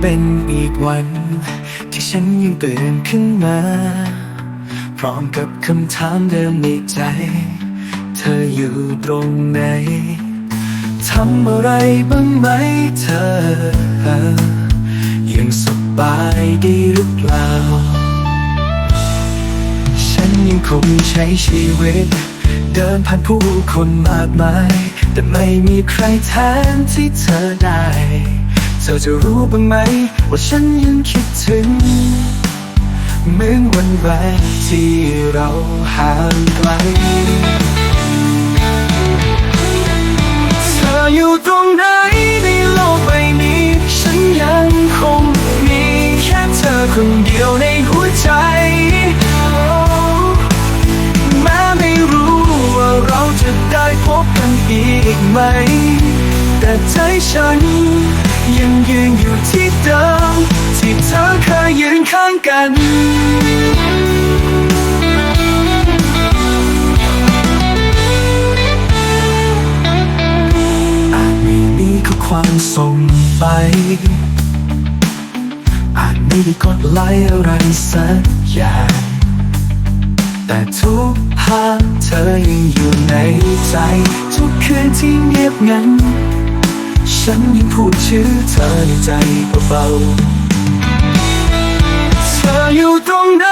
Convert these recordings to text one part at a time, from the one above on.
เป็นอีกวัน ที่ฉันยังตื่นขึ้นมา พร้อมกับคำถามเดิมในใจ เธออยู่ตรงไหนทำอะไรบ้างไหมเธอ ยังสบายดีหรือเปล่า ฉันยังคงใช้ชีวิต เดินผ่านผู้คนมากมาย แต่ไม่มีใครแทนที่เธอได้ ธอจะรู้บ้างไหม ว่าฉันยังคิดถึงเหมือนวันแรกที่เราห่างไกล เธออยู่ตรงไหนในโลกใบนี้ ฉันยังคงมีแค่เธอคนเดียวในหัวใจ แม้ไม่รู้ว่าเราจะได้พบกันอีกไหม แต่ใจฉัน ยังยืนอยู่ที่เดิมที่เธอเคยยืนข้างกันอาจม่มีข้อความส่งไป อาจไม่ได้กดไลค์อะไรสักอย่างแต่ทุกภาพเธอยังอยู่ในใจ ทุกคืนที่เงียบงัน ฉันยังพูดชื่อเธอในใจเบาๆเธออยู่ตรงไหน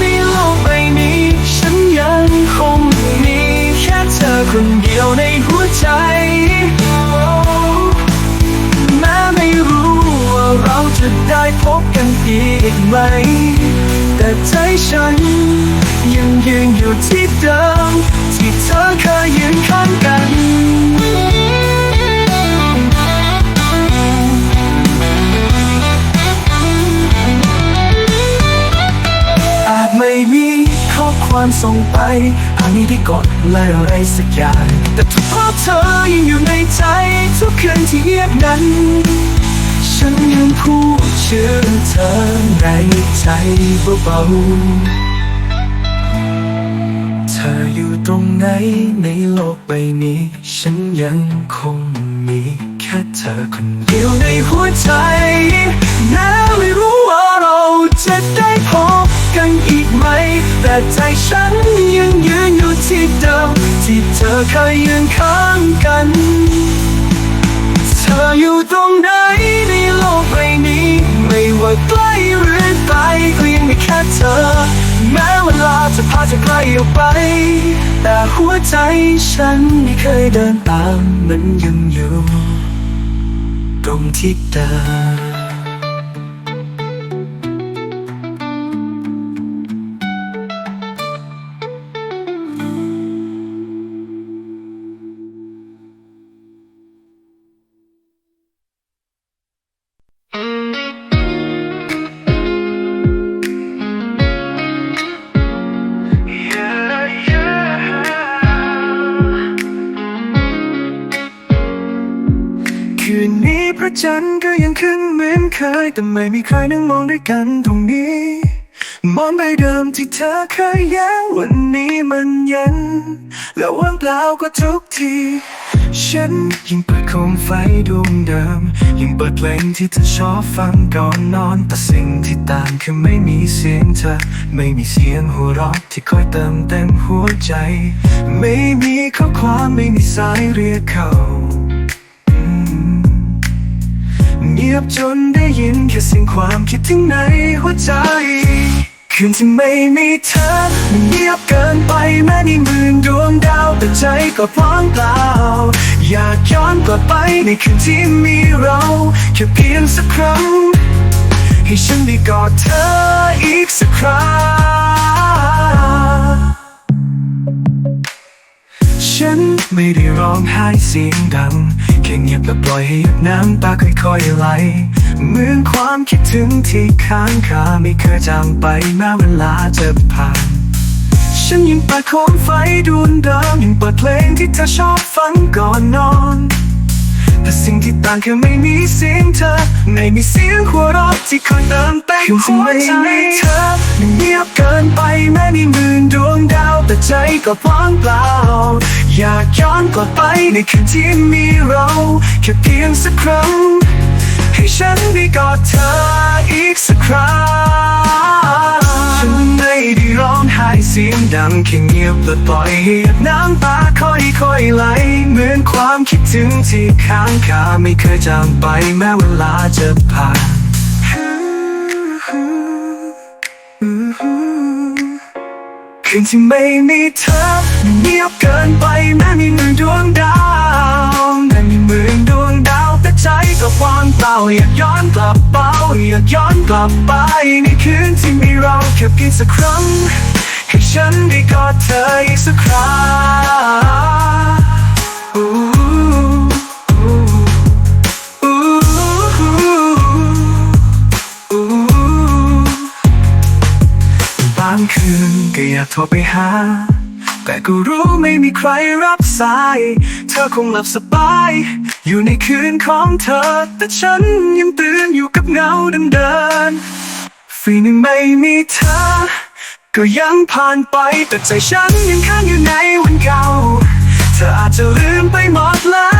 ในโลกใบนี้ ฉันยังคงมีแค่เธอคนเดียวในหัวใจแม้ไม่รู้ว่าเราจะได้พบกันอีกไหม แต่ใจฉันยังยืนอยู่ที่เดิม ที่เธอเคยยืนข้างกัน ความส่งไปอาจไม่ได้กดไลค์อะไรสักอย่างแต่ทุกภาพเธอยังอยู่ในใจ ทุกคืนที่เงียบนั้น ฉันยังพูดชื่อเธอในใจเบาๆเธออยู่ตรงไหนในโลกใบนี้ ฉันยังคงมีแค่เธอคนเดียวในหัวใจแม้ไม่รู้ว่าเราจะได้พบ กันอีกไหม แต่ใจฉันยังยืนอยู่ที่เดิม ที่เธอเคยยืนข้างกัน เธออยู่ตรงไหนในโลกใบนี้ ไม่ว่าใกล้หรือไกลก็ยังมีแค่เธอ แม้เวลาจะพาเธอไกลออกไป แต่หัวใจฉันไม่เคยเดินตามมันยังอยู่ ตรงที่เดิม ระจันทร์ก็ยังขึ้นเหมือนเคย แต่ไม่มีใครนั่งมองด้วยกันตรงนี้ มองไปเดิมที่เธอเคยแย้งวันนี้มันเย็น แล้วว่างเปล่าก็ทุกที ฉันยังเปิดโคมไฟดวงเดิมยังเปิดเพลงที่เธอชอบฟังก่อนนอน แต่สิ่งที่ต่างคือไม่มีเสียงเธอ ไม่มีเสียงหัวเราะที่คอยเติมเต็มหัวใจ ไม่มีข้อความไม่มีสายเรียกเขา เงียบจนได้ยินแค่เสียงความคิดถึงในหัวใจ คืนที่ไม่มีเธอมันเงียบเกินไปแม้ในหมื่นดวงดาวแต่ใจก็พร้องเปล่า อยากย้อนกลับไปในคืนที่มีเราแค่เพียงสักครั้ง ให้ฉันได้กอดเธออีกสักครั้ง ฉันไม่ได้ร้องไห้เสียงดัง แค่เงียบและปล่อยให้หยดน้ำตาค่อยๆไหลเหมือนความคิดถึงที่ค้างคาไม่เคยจางไปแม้เวลาจะผ่าน ฉันยังเปิดโคมไฟดวงเดิมยังเปิดเพลงที่เธอชอบฟังก่อนนอนแต่สิ่งที่ต่างคือไม่มีเสียงเธอ ไม่มีเสียงหัวเราะที่คอยเติมเต็มหัวใจเธอมันเงียบเกินไปแม้ในหมื่นดวงดาวแต่ใจก็ว่างเปล่า อยาก กลับไปในคืนที่มีเรา แค่เพียงสักครั้ง ให้ฉันได้กอดเธออีกสักครั้ง ฉันไม่ได้ร้องไห้เสียงดังแค่เงียบและปล่อยให้น้ำตาค่อยๆไหล เหมือนความคิดถึงที่ค้างคาไม่เคยจางไปแม้เวลาจะผ่านคืนที่ไม่มีเธอเงียบเกินไปแม้มีหมื่น อยากย้อนกลับไปในคืนที่มีเราแค่เพียงสักครั้งให้ฉันได้กอดเธออีกสักครั้งบางคืนก็อยากโทรไปหา แต่ก็รู้ไม่มีใครรับสาย เธอคงหลับสบาย อยู่ในคืนของเธอ แต่ฉันยังตื่นอยู่กับเงาเดินๆฟีหนึ่งไม่มีเธอ ก็ยังผ่านไป แต่ใจฉันยังค้างอยู่ในวันเก่า เธออาจจะลืมไปหมดแล้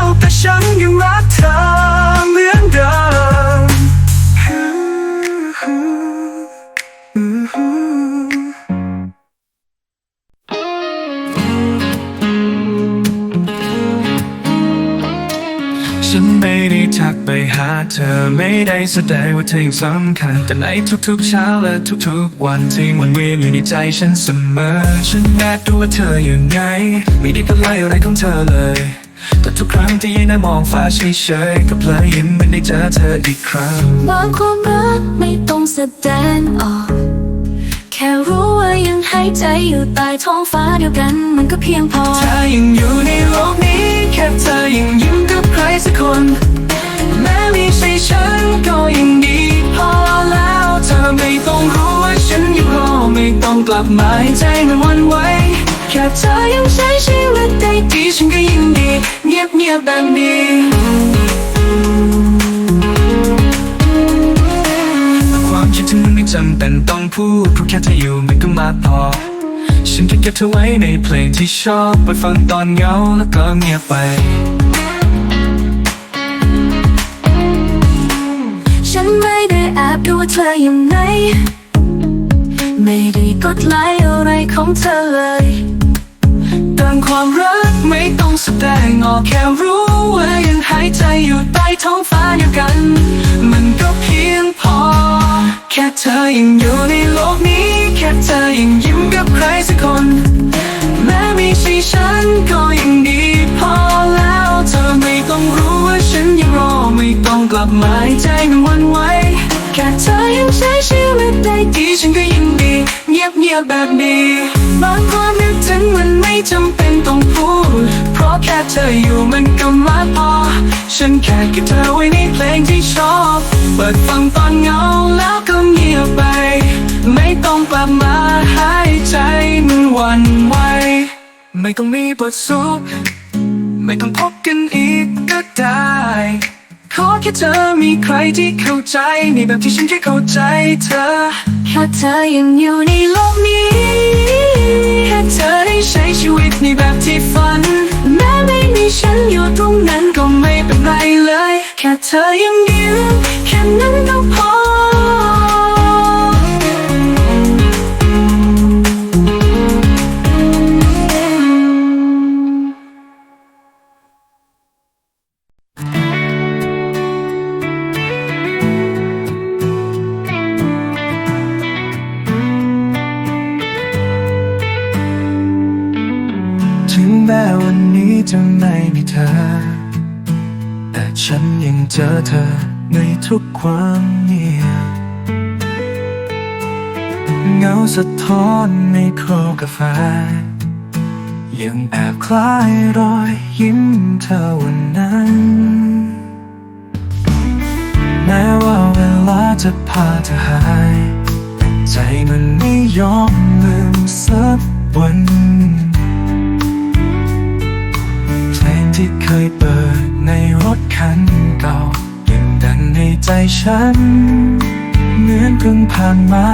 ว แต่ฉันยังรักเธอเหมือนเดิม ฉันไม่ได้ทักไปหาเธอไม่ได้แสดงว่าเธอยังสำคัญ แต่ในทุกๆเช้าและทุกๆวันที่วนเวียนอยู่ในใจฉันเสมอ ฉันแอบดูว่าเธออยู่ไง ไม่ได้เป็นไรอะไรของเธอเลย แต่ทุกครั้งที่ยืนมองฟ้าเฉยๆก็เพลยยิ้มเหมันได้เจอเธออีกครั้งบางความรักไม่ต้องแสดงออก แค่รู้ว่ายังหายใจอยู่ใต้ท้องฟ้าเดียวกัน มันก็เพียงพอเธอยังอยู่ในโลกนี้แค่ ลับมาให้ใจมันวันไหวแค่เธอยังใช้ชีวิตได้ดีฉันก็ยินดี เงียบเงียบแบบนี้ความคิดถึงมันไม่จำเป็นต้องพูดเพราะแค่เธออยู่มันก็มากพอ ฉันแค่เก็บเธอไว้ในเพลงที่ชอบไปฟังตอนเหงาแล้วก็เงียบไปฉันไม่ได้แอบดูว่าเธออยู่ไหน ไม่ได้กดไลค์อะไรของเธอเลยดังความรักไม่ต้องแสดงออกแค่รู้ว่ายังหายใจอยู่ใต้ท้องฟ้าเดียวกัน มันก็เพียงพอ แค่เธอยังอยู่ในโลกนี้ แค่เธอยังยิ้มกับใครสักคน แม้ม่ใช่ฉันก็ยังดีพอแล้ว เธอไม่ต้องรู้ว่าฉันยังรอไม่ต้องกลับมาใจมันวันไหวแค่เธอยังใช้ชีวิตได้ดีฉันก็ยินดีเงียบเงียบแบบนี้ บางความนึกถึงมันไม่จำเป็นต้องพูด เพราะแค่เธออยู่มันก็มากพอ ฉันแค่เก็บเธอไว้ในเพลงที่ชอบ เปิดฟังตอนเงาแล้วก็เงียบไป ไม่ต้องกลับมาหายใจมันหวันไหวไม่ต้องมีบทสรุปไม่ต้องพบกันอีกก็ เธอมีใครที่เข้าใจในแบบที่ฉันแค่เข้าใจเธอแค่เธอยังอยู่ในโลกนี้แค่เธอได้ใช้ชีวิตในแบบที่ฝัน แม้ไม่มีฉันอยู่ตรงนั้นก็ไม่เป็นไรเลย แค่เธอยังยิ้มแค่นั้นก็พอ จอเธอในทุกความเงียบเงาสะท้อนในโครกาแฟ ยังแอบคล้ายรอยยิ้มเธอวันนั้น แม้ว่าเวลาจะพาเธอหาย ใจมันไม่ยอมลืมสักวันเพลงที่เคยเปิดในรถคัน ในใจฉัน เหมือนเพิ่งผ่านมา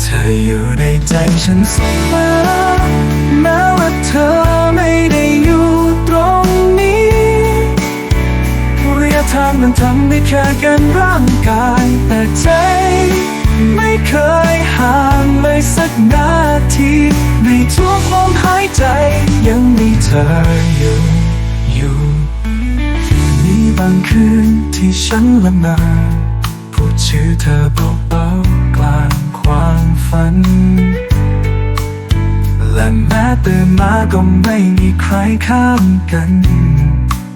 เธออยู่ในใจฉันเสมอแม้ว่าเธอไม่ได้อยู่ตรงนี้ระยะทางมันทำได้แค่กันร่างกาย แต่ใจ ไม่เคยห่างเลยสักนาที ในทุกลมหายใจยังมีเธออยู่ บางคืนที่ฉันละเมอพูดชื่อเธอเบาๆกลางความฝัน และแม้ตื่นมาก็ไม่มีใครข้ามกัน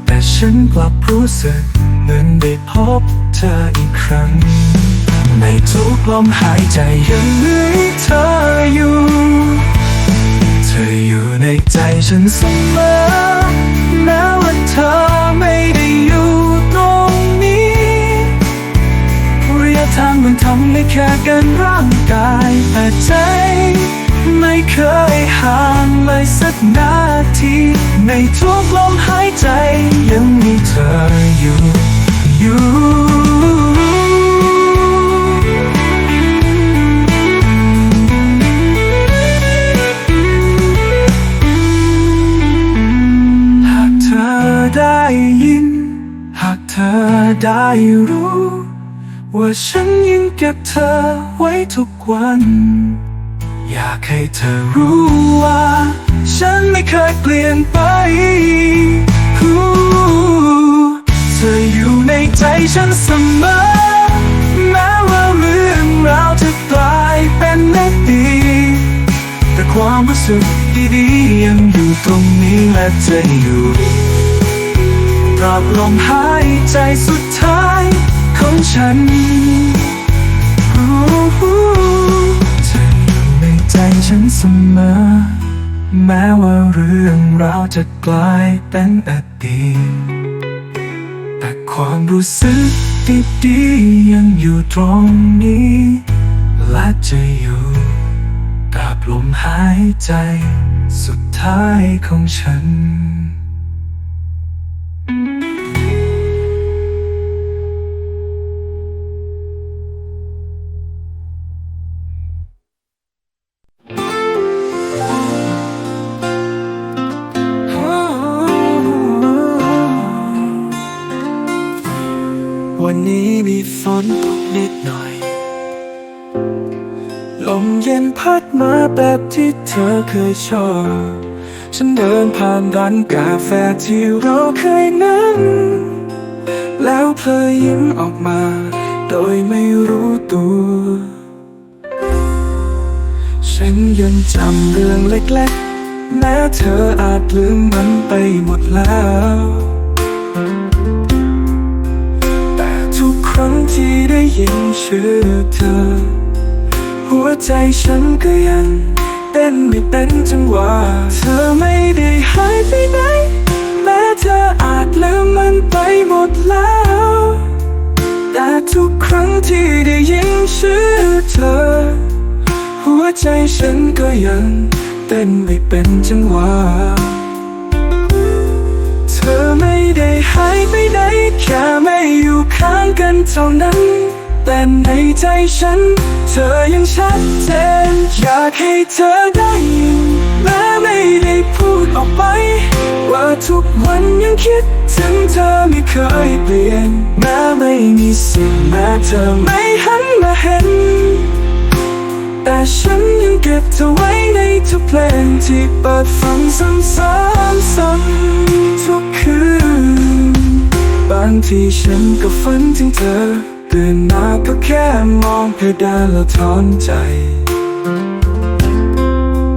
แต่ฉันกลับรู้สึกเหมือนได้พบเธออีกครั้ง ในทุกลมหายใจยังมีเธออยู่ เธออยู่ในใจฉันเสมอแม้ว่าเธอไม่ ทางมันทำได้แค่กันร่างกายแต่ใจ ไม่เคยห่างเลยสักนาที ในทุกลมหายใจยังมีเธออยู่ อยู่หากเธอได้ยิน หากเธอได้รู้ ว่าฉันยัง เก็บเธอไว้ทุกวัน อยากให้เธอรู้ว่า ฉันไม่เคยเปลี่ยนไปเธออยู่ในใจฉันเสมอ แม้ว่าเรื่องราวจะกลายเป็นเล็กดี แต่ความรู้สึกดีๆยังอยู่ตรงนี้และจะอยู่ตราบลมหายใจสุดท้ายของฉัน เธออยู่ในใจฉันเสมอ แม้ว่าเรื่องราวจะกลายเป็นอดีตแต่ความรู้สึกดีๆยังอยู่ตรงนี้ และจะอยู่ตราบลมหายใจสุดท้ายของฉัน ฝนตกนิดหน่อย ลมเย็นพัดมาแบบที่เธอเคยชอบ ฉันเดินผ่านร้านกาแฟที่เราเคยนั่งแล้วเพลอยิ้มออกมา โดยไม่รู้ตัว ฉันยังจำเรื่องเล็กๆ แม้เธออาจลืมมันไปหมดแล้ว ที่ได้ยินชื่อเธอ หัวใจฉันก็ยังเต้นไม่เป็นจังหวะเธอไม่ได้หายไปไหน แม้เธออาจลืมมันไปหมดแล้ว แต่ทุกครั้งที่ได้ยินชื่อเธอ หัวใจฉันก็ยังเต้นไม่เป็นจังหวะ หายไปไหนแค่ไม่อยู่ข้างกันเท่านั้น แต่ในใจฉัน เธอยังชัดเจน อยากให้เธอได้ยินแม้ไม่ได้พูดออกไป ว่าทุกวันยังคิด ถึงเธอไม่เคยเปลี่ยน แม้ไม่มีสิ่งแม้เธอไม่หันมาเห็น แต่ฉันยังเก็บเธอไว้ในทุกเพลงที่เปิดฟังซ้ำๆซ้ำทุกคืน บางทีฉันก็ฝันถึงเธอตื่นมาก็แค่มองเพดานแล้วถอนใจ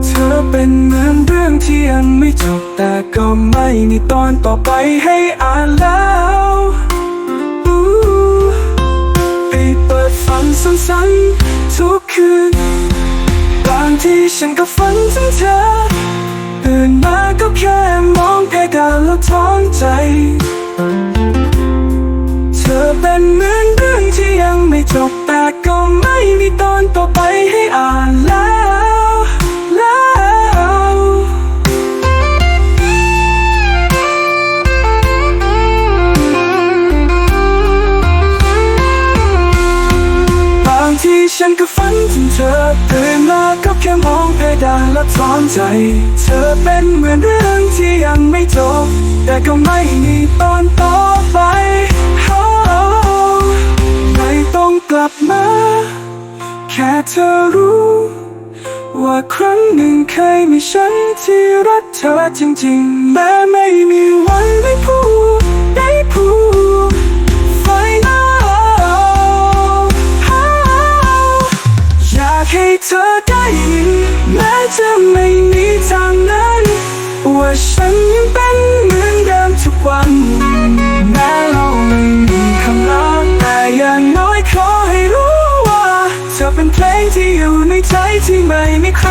เธอเป็นเหมือนเรื่องที่ยังไม่จบแต่ก็ไม่มีตอนต่อไปให้อ่านแล้วอู้ไปเปิดฟังซ้ำๆทุกคืน บางทีฉันก็ฝันถึงเธอตื่นมาก็แค่มองเพดานแล้วท้องใจ อเป็นเหมือนเรื่องที่ยังไม่จบแต่ก็ไม่มีตอนต่อไปให้อ่านแล้วแล้วบางทีฉันก็ฝันถึงเธอตื่นมาก็แค่มองเพดานและถอนใจ เธอเป็นเหมือนเรื่องที่ยังไม่จบ แต่ก็ไม่มีตอนต่อไป แค่เธอรู้ ว่าครั้งหนึ่งเคยมีฉันที่รักเธอจริงๆแม้ไม่มีวันได้พูดได้พูด Final อยากให้เธอได้ยินแม้จะไม่มีทางนั้น ว่าฉันยังเป็นเหมือนเดิมทุกวันแม่ เป็นเพลงที่อยู่ในใจที่ไม่มีใคร